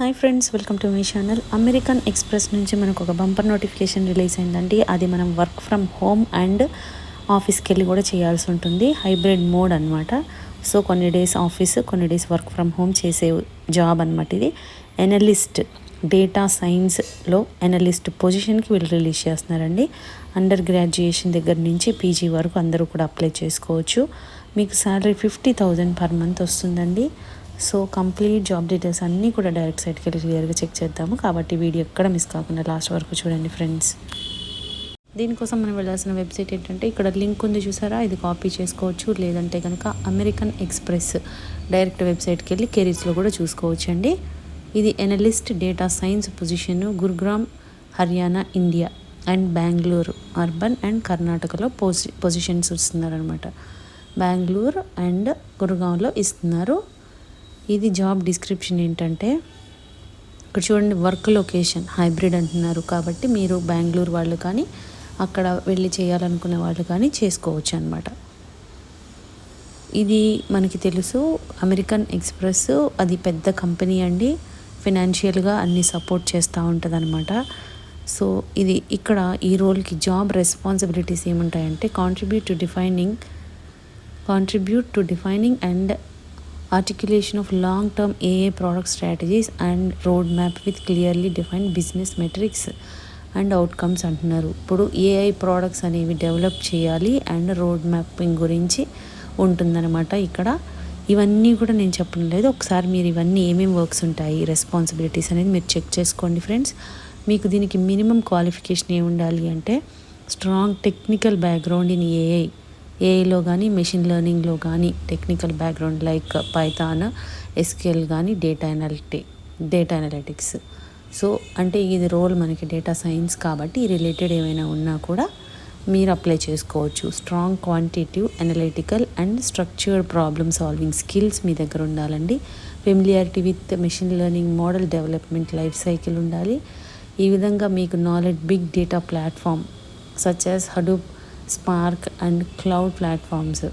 Hi friends welcome to my channel. American Express నుంచి మనకు ఒక బంపర్ నోటిఫికేషన్ రిలీజ్ అయిందండి. అది మనం వర్క్ ఫ్రమ్ హోమ్ అండ్ ఆఫీస్కి వెళ్ళి కూడా చేయాల్సి ఉంటుంది. హైబ్రిడ్ మోడ్ అనమాట సో కొన్ని డేస్ ఆఫీస్ కొన్ని డేస్ వర్క్ ఫ్రమ్ హోమ్ చేసే జాబ్ అనమాట ఇది. ఎనలిస్ట్ డేటా సైన్స్లో ఎనలిస్ట్ పొజిషన్కి వీళ్ళు రిలీజ్ చేస్తున్నారండి. అండర్ గ్రాడ్యుయేషన్ దగ్గర నుంచి పీజీ వరకు అందరూ కూడా అప్లై చేసుకోవచ్చు. మీకు salary fifty thousand per month వస్తుందండి. సో కంప్లీట్ జాబ్ డీటెయిల్స్ అన్నీ కూడా డైరెక్ట్ సైట్కి వెళ్ళి క్లియర్గా చెక్ చేద్దాము. కాబట్టి వీడియో ఎక్కడ మిస్ కాకుండా లాస్ట్ వరకు చూడండి ఫ్రెండ్స్. దీనికోసం మనం వెళ్ళాల్సిన వెబ్సైట్ ఏంటంటే ఇక్కడ లింక్ ఉంది చూసారా? ఇది కాపీ చేసుకోవచ్చు. లేదంటే కనుక అమెరికన్ ఎక్స్ప్రెస్ డైరెక్ట్ వెబ్సైట్కి వెళ్ళి కెరీర్స్లో కూడా చూసుకోవచ్చు అండి ఇది analyst data science position Gurugram Haryana India and Bengaluru urban and కర్ణాటకలో పోసి పొజిషన్స్ ఇస్తున్నారనమాట బెంగళూరు అండ్ గురుగాంలో ఇస్తున్నారు. ఇది జాబ్ డిస్క్రిప్షన్ ఏంటంటే ఇక్కడ చూడండి వర్క్ లొకేషన్ హైబ్రిడ్ అంటున్నారు కాబట్టి మీరు బెంగళూరు వాళ్ళు కానీ అక్కడ వెళ్ళి చేయాలనుకునే వాళ్ళు కానీ చేసుకోవచ్చు అనమాట ఇది మనకి తెలుసు అమెరికన్ ఎక్స్ప్రెస్ అది పెద్ద కంపెనీ అండి ఫినాన్షియల్గా అన్ని సపోర్ట్ చేస్తూ ఉంటుంది అనమాట సో ఇది ఇక్కడ ఈ రోల్కి job responsibilities ఏముంటాయంటే contribute to defining contribute to defining and articulation of long-term AA product strategies and roadmap with clearly defined business metrics and outcomes అంటున్నారు. ఇప్పుడు ఏఐ ప్రోడక్ట్స్ అనేవి డెవలప్ చేయాలి అండ్ రోడ్ మ్యాపింగ్ గురించి ఉంటుందన్నమాట ఇక్కడ. ఇవన్నీ కూడా నేను చెప్పడం లేదు. ఒకసారి మీరు ఇవన్నీ ఏమేమి వర్క్స్ ఉంటాయి రెస్పాన్సిబిలిటీస్ అనేది మీరు చెక్ చేసుకోండి ఫ్రెండ్స్ మీకు దీనికి మినిమం క్వాలిఫికేషన్ ఏమి ఉండాలి అంటే strong technical background in AI ఏఐలో కానీ మెషిన్ లెర్నింగ్లో కానీ technical background like Python SQL కానీ data analytics data analytics so అంటే ఇది రోల్ మనకి డేటా సైన్స్ కాబట్టి రిలేటెడ్ ఏమైనా ఉన్నా కూడా మీరు అప్లై చేసుకోవచ్చు. Strong quantitative analytical and structured problem solving skills మీ దగ్గర ఉండాలండి. Familiarity with machine learning model development life cycle ఉండాలి. ఈ విధంగా మీకు knowledge big data platform such as Hadoop Spark and cloud platforms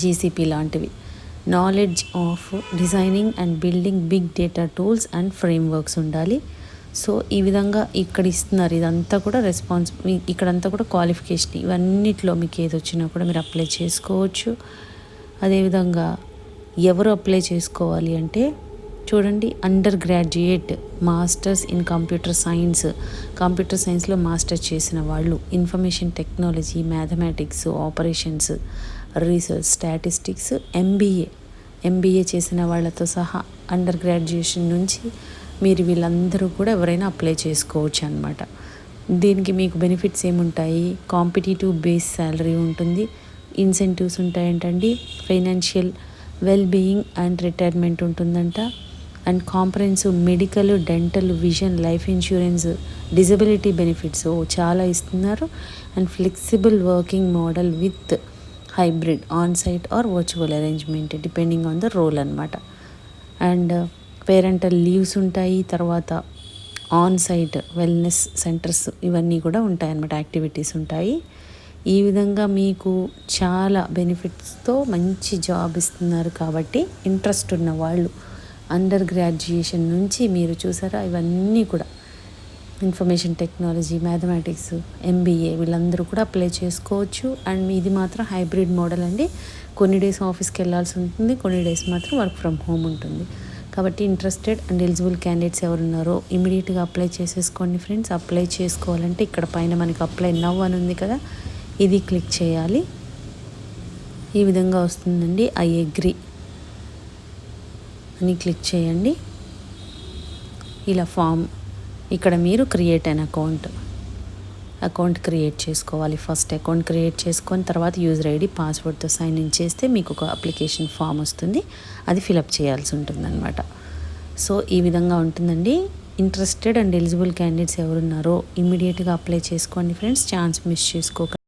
GCP లాంటివి. Knowledge of designing and building big data tools and frameworks ఉండాలి. So ఈ విధంగా ఇక్కడ ఇస్తున్నారు. ఇదంతా కూడా రెస్పాన్స్ ఇక్కడంతా కూడా క్వాలిఫికేషన్ ఇవన్నిట్లో మీకు ఏది వచ్చినా కూడా మీరు అప్లై చేసుకోవచ్చు. అదేవిధంగా ఎవరు అప్లై చేసుకోవాలి అంటే చూడండి undergraduate masters in computer science computer సైన్స్లో మాస్టర్ చేసిన వాళ్ళు information technology mathematics operations research statistics MBA MBA చేసిన వాళ్ళతో సహా అండర్ గ్రాడ్యుయేషన్ నుంచి మీరు వీళ్ళందరూ కూడా ఎవరైనా అప్లై చేసుకోవచ్చు అనమాట దీనికి మీకు బెనిఫిట్స్ ఏముంటాయి? కాంపిటేటివ్ బేస్ శాలరీ ఉంటుంది. Incentives ఉంటాయంటండి. Financial well being and retirement ఉంటుందంట. And comprehensive medical dental vision life insurance disability benefits. చాలా ఇస్తున్నారు. And flexible working model with hybrid on site or virtual arrangement depending on the role అనమాట and parental leaves ఉంటాయి తర్వాత on site wellness centres ఇవన్నీ కూడా ఉంటాయన్నమాట activities ఉంటాయి. ఈ విధంగా మీకు చాలా బెనిఫిట్స్తో మంచి జాబ్ ఇస్తున్నారు కాబట్టి ఇంట్రెస్ట్ ఉన్న వాళ్ళు అండర్ గ్రాడ్యుయేషన్ నుంచి మీరు చూసారా? ఇవన్నీ కూడా. ఇన్ఫర్మేషన్ టెక్నాలజీ మ్యాథమెటిక్స్ ఎంబీఏ వీళ్ళందరూ కూడా అప్లై చేసుకోవచ్చు. అండ్ ఇది మాత్రం హైబ్రిడ్ మోడల్ అండి. కొన్ని డేస్ ఆఫీస్కి వెళ్ళాల్సి ఉంటుంది కొన్ని డేస్ మాత్రం వర్క్ ఫ్రమ్ హోమ్ ఉంటుంది. కాబట్టి ఇంట్రెస్టెడ్ అండ్ ఎలిజిబుల్ క్యాండిడేట్స్ ఎవరున్నారో ఇమీడియట్గా అప్లై చేసేసుకోండి ఫ్రెండ్స్. అప్లై చేసుకోవాలంటే ఇక్కడ పైన మనకి అప్లై నవ్ అని ఉంది కదా ఇది క్లిక్ చేయాలి. ఈ విధంగా వస్తుందండి. I agree. అని క్లిక్ చేయండి. ఇలా ఫామ్ ఇక్కడ మీరు క్రియేట్ అయిన అకౌంట్ అకౌంట్ క్రియేట్ చేసుకోవాలి ఫస్ట్. అకౌంట్ క్రియేట్ చేసుకొని తర్వాత యూజర్ ఐడి పాస్వర్డ్తో సైన్ ఇన్ చేస్తే మీకు ఒక అప్లికేషన్ ఫామ్ వస్తుంది. అది ఫిలప్ చేయాల్సి ఉంటుందన్నమాట. సో ఈ విధంగా ఉంటుందండి. ఇంట్రెస్టెడ్ అండ్ ఎలిజిబుల్ క్యాండిడేట్స్ ఎవరున్నారో ఇమీడియట్గా అప్లై చేసుకోండి ఫ్రెండ్స్. ఛాన్స్ మిస్ చేసుకోకండి